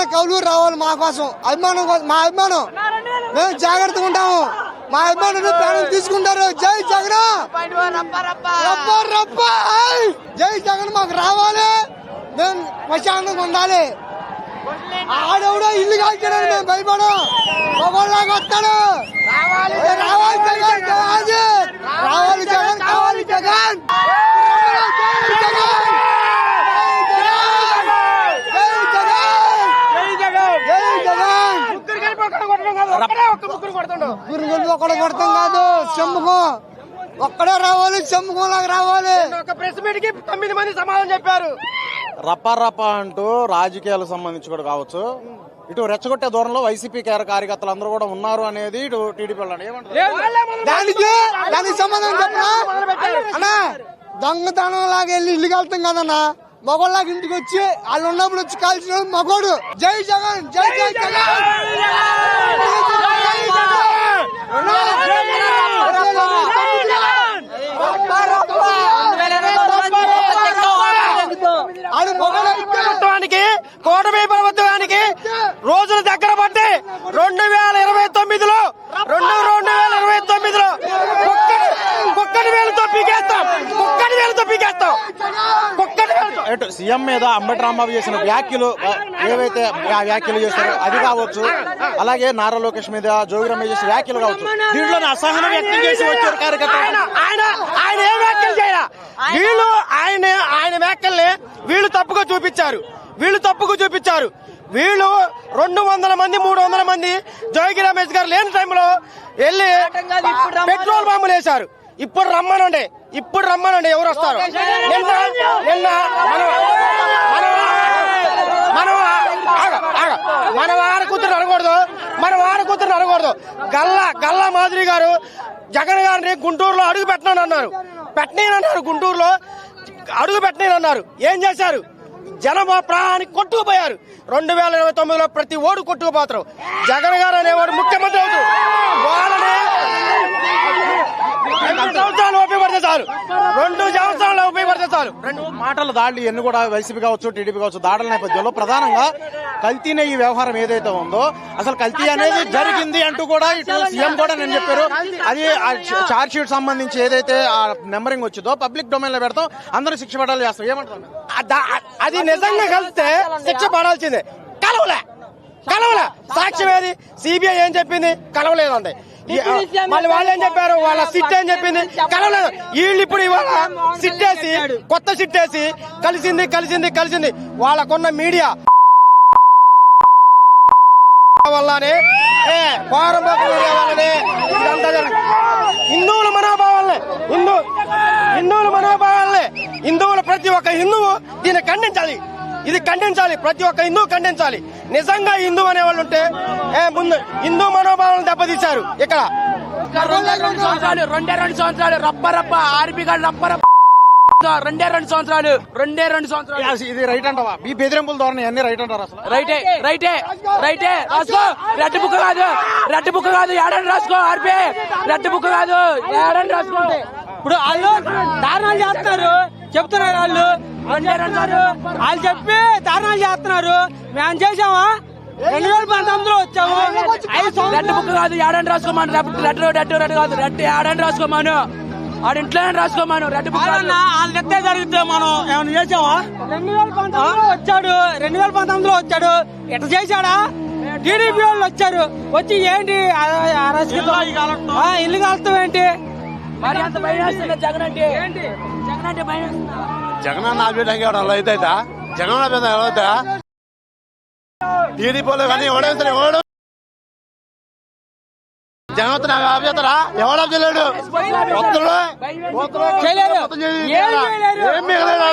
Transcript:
జగన్ కౌలు రావాలి మా కోసం. అభిమానం మా అభిమానం. మేము జాగ్రత్తగా ఉంటాము. మా అభిమానులు ప్రాణం తీసుకుంటారు. జై జగన్ జై జగన్ మాకు రావాలి. మేము ప్రశాంతంగా ఉండాలి. ఆడెవడో ఇల్లు కాల్చడానికి మేము భయపడం మగోళ్ళగా వస్తాడు. రావాలి జగన్ కావాలి రావాలి జగన్ కావాలి జగన్ జై జగన్! జై జగన్! జై జగన్! ఒక్కడ కొడతాం కాదు చెమ్ముకం ఒక్కడే రావాలి చెమ్ముకం లాగా రావాలి ఒక ప్రెస్ మీట్కి తొమ్మిది మంది సమాధానం చెప్పారు. రప్ప రప్ప అంటూ రాజకీయాలకు సంబంధించి కూడా కావచ్చు. ఇటు రెచ్చగొట్టే దూరంలో వైసీపీ కేర కార్యకర్తలు అందరూ కూడా ఉన్నారు అనేది ఇటు టీడీపీ దానికి దానికి సంబంధం చెప్పనా? అన్నా దొంగతనం లాగా వెళ్ళి ఇల్లు వెళ్తాం కదన్నా? మగోళ్ళకి ఇంటికి వచ్చి వాళ్ళు ఉన్నప్పుడు వచ్చి కాల్చిన మగోడు. జై జగన్ జై జై జగన్. ప్రభుత్వానికి కూటమి ప్రభుత్వానికి రోజులు దగ్గర పట్టి రెండు వేల ఇరవై తొమ్మిదిలో రెండు రెండు వేల ఇరవై తొమ్మిదిలో కుక్కడి వేలతో పీకేస్తాం. కుక్కడి వేలతో పీకేస్తాం. ఇటు సీఎం మీద అంబటి రాంబాబు చేసిన వ్యాఖ్యలు ఏవైతే ఆ వ్యాఖ్యలు చేస్తారో అది కావచ్చు. అలాగే నారా లోకేష్ మీద జోగి రమేష్ చేసిన వ్యాఖ్యలు కావచ్చు. దీంట్లోనే అసహనం వ్యక్తం చేసి వచ్చారు ఆయన కార్యకర్తలు. ఆయన ఆయన ఏ వ్యాఖ్యలు చేయాల? వీళ్ళు ఆయన ఆయన వ్యాఖ్యల్ని వీళ్ళు తప్పుగా చూపించారు. వీళ్ళు తప్పుగా చూపించారు. వీళ్ళు రెండు వందల మంది మూడు వందల మంది జోగి రమేష్ గారు లేని టైంలో వెళ్ళి పెట్రోల్ బాంబులు వేశారు. ఇప్పుడు రమ్మనండి. ఇప్పుడు రమ్మనండి. ఎవరు వస్తారు? నిన్న నిన్న మనం మనం మనం ఆగ, ఆగ. మన వారి కూతురు అనకూడదు మన వారి కూతురు అడగకూడదు. గల్లా గల్లా మాదిరి గారు జగన్ గారిని గుంటూరులో అడుగు పెట్టనని అన్నారు. పెట్టనేనన్నారు గుంటూరులో. అడుగు పెట్టనేనన్నారు ఏం చేశారు? జనం ప్రాణానికి కొట్టుకుపోయారు. రెండు వేల ఇరవై తొమ్మిదిలో ప్రతి ఓడు కొట్టుకుపోతారు. జగన్ గారు అనేవాడు ముఖ్యమంత్రి అవుతారు వాళ్ళని సంవత్సరాలు ఓపి పడితే చాలు. రెండు సంవత్సరాలు చాలు రెండు మాటల దాడులు ఎన్ని కూడా వైసీపీ కావచ్చు టీడీపీ కావచ్చు దాడుల నేపథ్యంలో ప్రధానంగా కల్తీనే ఈ వ్యవహారం ఏదైతే ఉందో. అసలు కల్తీ అనేది జరిగింది అంటూ కూడా ఇటు సీఎం కూడా నేను చెప్పారు. అది చార్జ్ షీట్ సంబంధించి ఏదైతే ఆ నెంబరింగ్ వచ్చిందో పబ్లిక్ డొమైన్లో పెడతాం. అందరూ శిక్ష పడాలి చేస్తాం ఏమంటారు? అద- అది నిజంగా కలిస్తే శిక్ష పడాల్సిందే. కలవలే. కలవలే. సాక్ష్యం ఏది సిబిఐ ఏం చెప్పింది? కలవలేదండి మళ్ళీ వాళ్ళు ఏం చెప్పారు? వాళ్ళ సిట్ ఏం చెప్పింది? కలవలేదు. వీళ్ళు ఇప్పుడు ఇవాళ సిట్టేసి కొత్త సిట్టేసి కలిసింది కలిసింది కలిసింది. వాళ్ళకున్న మీడియా. వల్లనే ఏ, మీడియా వల్లనే ఇదంతా జరిగింది. హిందువుల మనోభావాలనే హిందూ హిందువుల మనోభావాలనే హిందువుల ప్రతి ఒక్క హిందువు దీన్ని ఖండించాలి. ఇది ఖండించాలి. ప్రతి ఒక్క హిందువు ఖండించాలి. నిజంగా హిందూ అనే వాళ్ళు ఉంటే ముందు హిందూ మనోభావాలను దెబ్బతీశారు. ఇక్కడ. రెండే రెండు సంవత్సరాలు రెండే రెండు సంవత్సరాలు రప్ప రప్ప ఆర్బీ గారు రప్ప రప్ప రెండే రెండు సంవత్సరాలు రెండే రెండు సంవత్సరాలు. ఇది రైట్ అంటావా? ఈ బెదిరింపుల ధోరణి అన్ని రైట్ అంటారు అసలు. రైటే రైటే రైటే రాసుకో. రెడ్ బుక్ కాదు రెడ్ బుక్ కాదు ఏడని రాసుకో ఆర్పి. రెడ్ బుక్ కాదు ఏడని రాసుకో. ఇప్పుడు వాళ్ళు దారుణాలు చేస్తున్నారు. చెప్తున్నారు వాళ్ళు. వాళ్ళు చెప్పి దారుణాలు చేస్తున్నారు. మేము చేసామా రెండు వేల పంతొమ్మిదిలో వచ్చాము. రెడ్ బుక్ కాదు ఏడని రాసుకోమాను రెడ్ రెడ్ రెడ్ కాదు రెడ్ ఏడని రాసుకోమాను ఆడ ఇంట్లోనే రాసుకోమాను రెడ్ బుక్ వాళ్ళు చెప్తే జరిగితే మనం ఏమైనా చేసామా రెండు వేల పంతొమ్మిదిలో వచ్చాడు. రెండు వేల పంతొమ్మిదిలో వచ్చాడు. ఎట్లా చేశాడా? టీడీపీ వాళ్ళు వచ్చారు. వచ్చి ఏంటి? ఆ- ఆ రసీదు? ఆ, ఇల్లు కలుస్తాం ఏంటి? మరి అంత భయం వేస్తుందా జగన్ అంటే. జగన్ అంటే భయం వేస్తుందా? జగనన్న అభ్యర్థి అలా అయితే జగన్ అభ్యర్థి అవుతా టీడీపీలో కానీ ఎవడేస్తారు ఎవడు? జగన్ అభ్యర్థరా ఎవడు అభ్యలేడు చేయలేరు. ఏం చేయలేరు. ఏం మిగలేదు